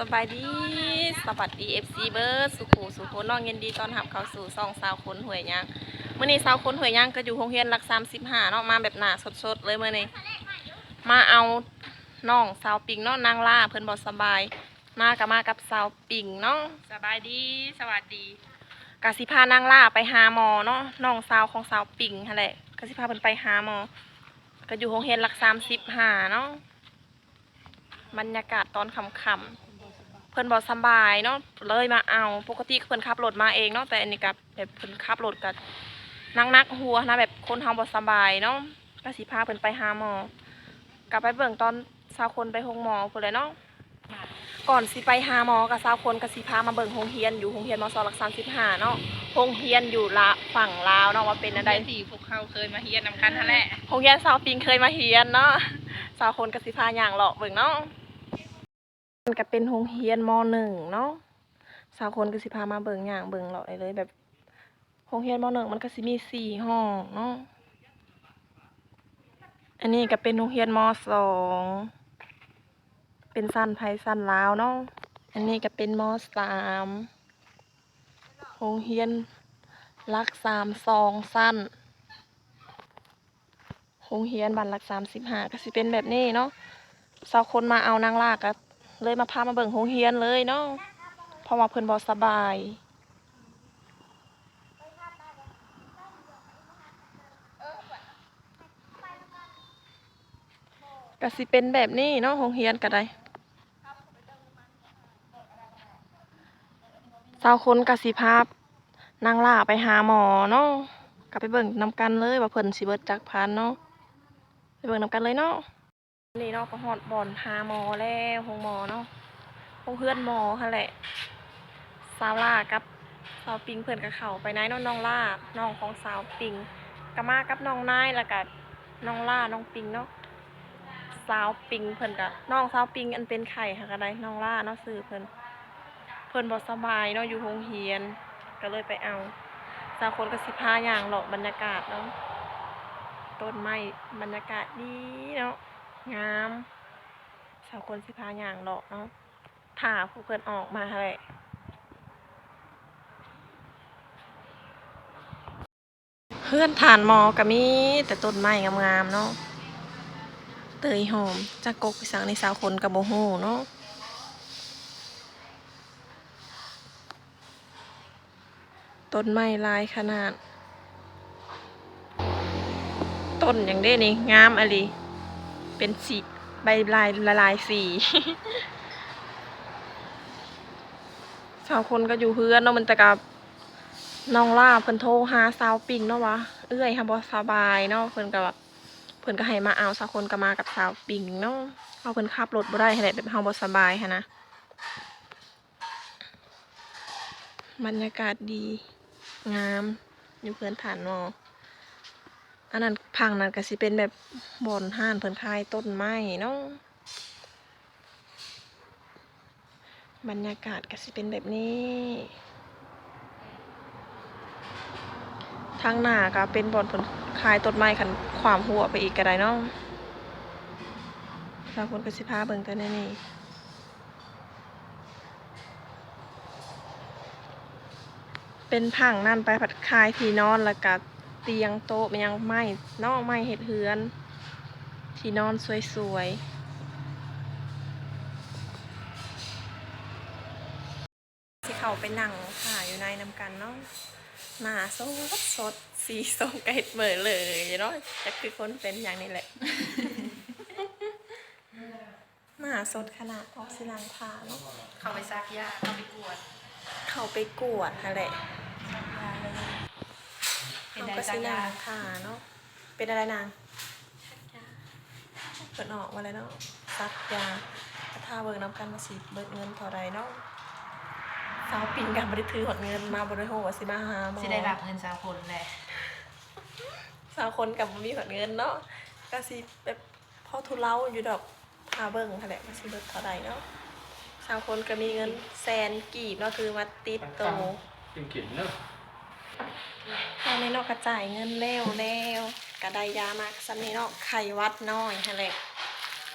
สบายดีสวัสดีเอฟซีเบิร์ดสุขูสุขน้องเย็นดีตอนหับเข้าสู่ซองสาวคนหวยย่างเมื่อนี้สาวคนหวยย่างก็อยู่โรงเรียนหลักสามสิบห้าเนาะมาแบบหนาสดๆเลยเมื่อนี้มาเอาน้องสาวปิงเนาะนางล่าเพิ่นบอกสบาย มากับมากับสาวปิงเนาะสบายดีสวัสดีกสิพานางล่าไปหาหมอเนาะน้องสาวของสาวปิงนั่นแหละกสิพาเพิ่นไปหาหมอ ก็อยู่โรงเรียนหลักสามสิบห้าเนาะบรรยากาศตอนค่ำๆ เพิ่นบอกสำบายเนาะเลยมาเอาปกติเพิ่นขับรถมาเองเนาะแต่อันนี้กับแบบเพิ่นขับรถกับนักนักๆหัวนะแบบคนเฮาบ่สำบายเนาะก็สิพาเพิ่นไปหาหมอกลับไปเบิ่งตอนสาวคนไปโรงหมอพุ่นเลยเนาะก่อนสิไปหาหมอกับสาวคนก็สิพามาเบิ่งโรงเรียนอยู่โรงเรียนมศหลัก35เนาะโรงเรียนอยู่ละฝั่งลาวเนาะว่าเป็นอันใดได้สี่พวกเขาเคยมาเฮียนนำกันนั่นแหละโรงเรียนสาวปิงเคยมาเรียนเนาะสาวคนก็สิพาย่างเลาะเบิ่งเนาะ มันก็เป็นโรงเรียนมหนึ่งเนาะสาวคนก็สิพามาเบิ่งอย่างเบิ่งเลาะเลยแบบโรงเรียนมหนึ่งมันก็สิมีสี่ห้องเนาะอันนี้ก็เป็นโรงเรียนมสองเป็นสั้นไทยสั้นลาวเนาะอันนี้ก็เป็นมสามโรงเรียนรักสามสองสั้นโรงเรียนบันรักสามสิบห้าก็สิเป็นแบบนี้เนาะสาวคนมาเอานางลากก็ เลยมาพามาเบิ่งโรงเรียนเลยเนาะเพราะว่าเพิ่นบ่สบายก็สิเป็นแบบนี้เนาะโรงเรียนก็ได้สาวคนกสิภาพนางล่าไปหาหมอเนาะก็ไปเบิ่งนำกันเลยว่าเพิ่นสิเบิดจักพันเนาะไปเบิ่งนำกันเลยเนาะ นี่เนาะก็ฮอดบ่อนหาหมอแล้วโรงหมอเนาะโรงเพื่อนหมอหั่นแหละสาวล่ากับสาวปิงเพื่อนกับเขาไปไหนเน้องน้องล่าน้องของสาวปิงก็มากับน้องนายแล้วก็น้องล่าน้องปิงเนาะสาวปิงเพื่อนกับน้องสาวปิงอันเป็นไข่ค่ะก็ไดน้องล่าเนาะซื้อเพื่อนเพื่อนบ่สบายเนาะอยู่โรงเรียน ก็เลยไปเอาสาวคนก็สิพาอย่างหลอกบรรยากาศเนาะต้นไม้บรรยากาศดีเนาะ งามสาวคนสิพาอย่างหลอกเนาะถ่าผู้เพื่อนออกมาแหละเพื่อนทานมอก็มีแต่ต้นไม้งามๆเนาะเตยหอมจากกกไปสั่งในสาวคนกับโบฮูเนาะต้นไม้ลายขนาด ต้นอย่างได้นี่งามอะไร เป็นสีใบลายละลายสีสาวคนก็อยู่เพื่อนเนาะมันแต่กับน้องล่าเพิ่นโทรหาสาวปิงเนาะวะเอื้อยค่ะบ่สบายเนาะเพิ่นก็แบบเพิ่นก็ให้มาเอาสาวคนก็มากับสาวปิงเนาะเอาเพิ่นขับรถบ่ได้ให้ได้แบบเฮาบ่สบายหันนะบรรยากาศดี งาม อยู่เพื่อนฐานหมอ อันนั้นพังนั้นก็สิเป็นแบบบ่อนห้านเพิ่นคายต้นไม้เนาะบรรยากาศก็สิเป็นแบบนี้ ทางหน้าก็เป็นบอนผลคายต้นไม้คันความหัวไปอีกก็ได้เนาะบางคนก็สิพาเบิ่งแต่ในนี่เป็นผังนั่นไปผัดคายที่นอนแล้วก็ เตียงโต๊ะมันยังไม้เนอกไม้เห็ดเฮือน ที่นอนสวยๆที่เขาไปนั่งถ่ายอยู่ในนำกันเนาะหน้าสดสดสีส้มไก่เหมือนเลยเนาะจะคือคนเป็นอย่างนี้แหละ หน้าสดขนาดออกสิลังพาเนาะเขาไปซักยาเขาไปกวด เขาไปกวดนั่นแหละเป็น เขาได้ก็ซัสิกลัยางพาเนาะเป็นอะไรนางเปิดออกมาเลยเนาะซักยากระทาเบิกน้ำกันมาสิเบิกเงินเท่าไรเนาะสาวปิงกันบริถือหดเงินมาบริโภคว่าสิมาหาหมอจะได้รับเงินสาวคนแหละสาวคนกับบ่มีผลเงินเนาะก็สิแบบพ่อทุเล่าอยู่ดอกพาเบิ่งแถลงมาสิเบิดเท่าใดเนาะสาวคนก็มีเงินแสนกีบเนาะคือมาติดโตกินกินเนอะ ตอนนี้เนาะกระจ่ายเงินแล้วแล้วก็ได้ยามาซ้ำนี้เนาะไข่หวัดน้อยหั่นแหละ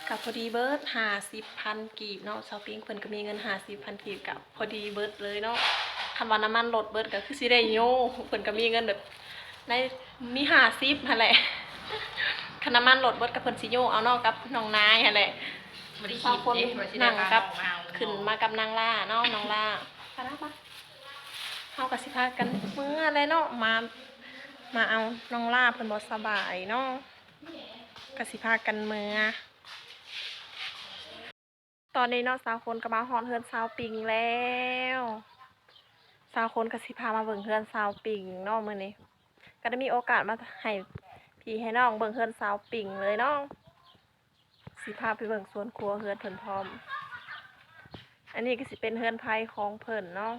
กับพอดีเบิร์ดหาสิบพันกีบเนาะชาวปิงเพิ่นก็มีเงินหาสิบพันกีบกับพอดีเบิร์ดเลยเนาะคำว่าน้ำมันลดเบิร์ดก็คือสิได้โยเพิ่นก็มีเงินแบบในมีหาสิบหั่นแหละคันน้ำมันลดเบิร์ดกับเพิ่นสิโยเอาเนาะกับน้องนายหั่นแหละบ่ได้บาคิงดคนเอ๊ะว่าสินั่ได้งพากับน้องมาเอาขึ้นมากับนางล่าเนาะน้องล่าไปนะปะ เฮากับสิพากันเมื่ออะไรเนาะมา มาเอาน้องล่าเพิ่นบ่สบายเนาะกสิพากันเมื่อตอนนี้เนาะสาวคนก็มาฮอนเฮือนสาวปิงแล้วสาวคนก็สิพามาเบิ่งเฮือนสาวปิงเนาะมื้อนี้ก็ได้มีโอกาสมาให้พี่ให้น้องเบิ่งเฮือนสาวปิงเลยเนาะสิพาไปเบิ่งสวนครัวเฮือนเพิ่นพร้อม อันนี้ก็สิเป็นเฮือนไผ่ของเพิ่นเนาะ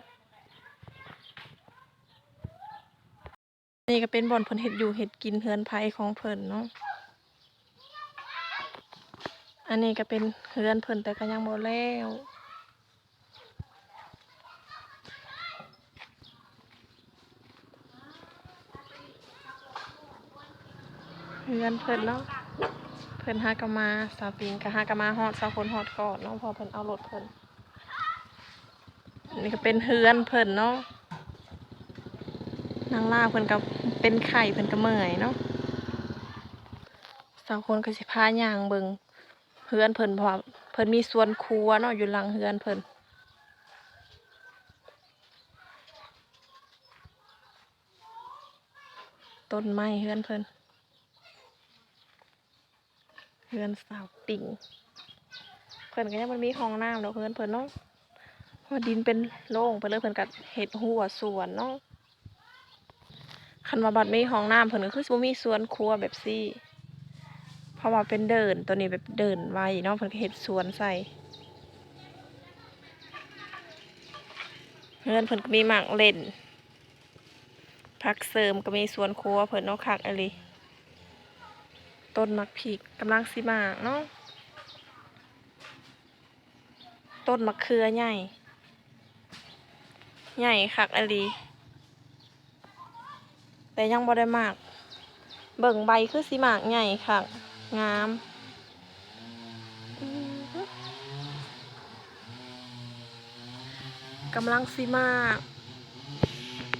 นี่ก็เป็นบ่อนเพิ่นเฮ็ดอยู่เฮ็ดกินเฮือนไผ่ของเพิ่นเนาะ อันนี้ก็เป็นเฮือนเพิ่นแต่ก็ยังบ่แล้วเฮือนเพิ่นเนาะ เพิ่นหากะมาสาวปิงก็หากะมาฮอดสาวคนฮอดก่อนเนาะพอเพิ่นเอารถเพิ่นนนี้ก็เป็นเฮือนเพิ่นเนาะางล่าเพิ่นก็เป็นไข่เพิ่นก็เมื่อยเนาะสาวคนก็สิพาย่างเบิงเฮือนเพิ่นเพราะเพิ่นมีสวนครัวเนาะอยู่หลังเฮือนเพิ่นต้นไม้เฮือนเพิ่นเฮือนสาวปิ่งเพิ่นก็ยังมันมีห้องน้ำดอกเฮือนเพิ่นเนาะพราะว่าดินเป็นโล่งไปเลยเพิ่นก็เฮ็ดหัวสวนเนาะ คันว่าบัดมีห้องน้ำเพิ่นก็คือบ่มีสวนครัวแบบซี่เพราะว่าเป็นเดินตัวนี้แบบเดินไวเนาะเพิ่นก็เฮ็ดสวนใส่เงินเพิ่นก็มีหมากเล่นผักเสริมก็มีสวนครัวเพิ่นเนาะคักอะลิต้นมักพริกกำลังสิมากเนาะต้นมะเขือใหญ่ ใหญ่คักอะลี แต่ยังบ่ได้มาก เบิ่งใบคือสิมากใหญ่ค่ะ งามกำลังสิมาก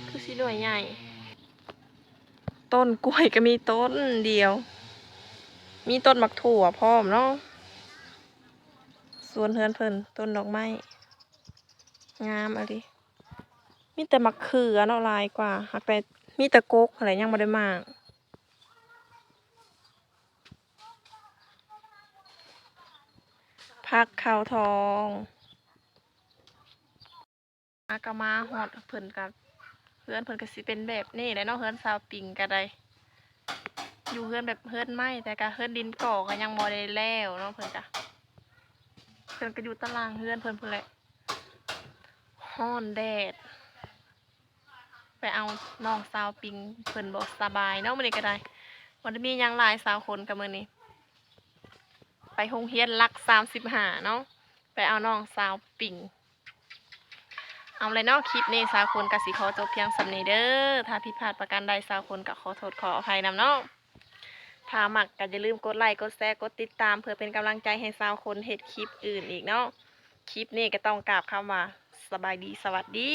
คือสิหน่วยใหญ่ ต้นกล้วยก็มีต้นเดียว มีต้นมักถั่วพร้อมเนาะสวนเฮือนเพิ่นต้นดอกไม้งามอะไรมีแต่มักเขือเนาะลายกว่าหักแต่ มีต่กกอะไรยังไม่ได้มากพักข้าวทองอากามาฮอดเพิ่นกับเพื่อนเพิ่นก็สิเป็นแบบนี้แหละเนาะเพื่อนสาวปิงก็ได้อยู่เพื่อนแบบเพื่อนไม้แต่ก็เพื่อนดินก่อก็ยังบ่ได้แล้วเนาะเพิ่นจ้ะเพิ่นก็อยู่ตารางเพื่อนเพิ่นเพุ่นแหละฮ้อนแดด เอาน้องสาวปิงเพิ่นบ่สบายเนาะมื้อนี้ก็ได้วันมียังหลายสาวคนกับมื้อนี้ ไปโรงเรียนรัก35เนาะไปเอาน้องสาวปิงเอาเลยเนาะคลิปนี้สาวคนก็สิขอจบเพียงสำนี้เด้อถ้าผิดพลาดประการใดสาวคนก็ขอโทษขออภัยนำเนาะถ้าหมักก็อย่าลืมกดไลค์กดแชร์กดติดตาม เพื่อเป็นกำลังใจให้สาวคนเฮ็ดคลิปอื่นอีกเนาะคลิปนี้ก็ต้องกราบคำว่าสบายดีสวัสดี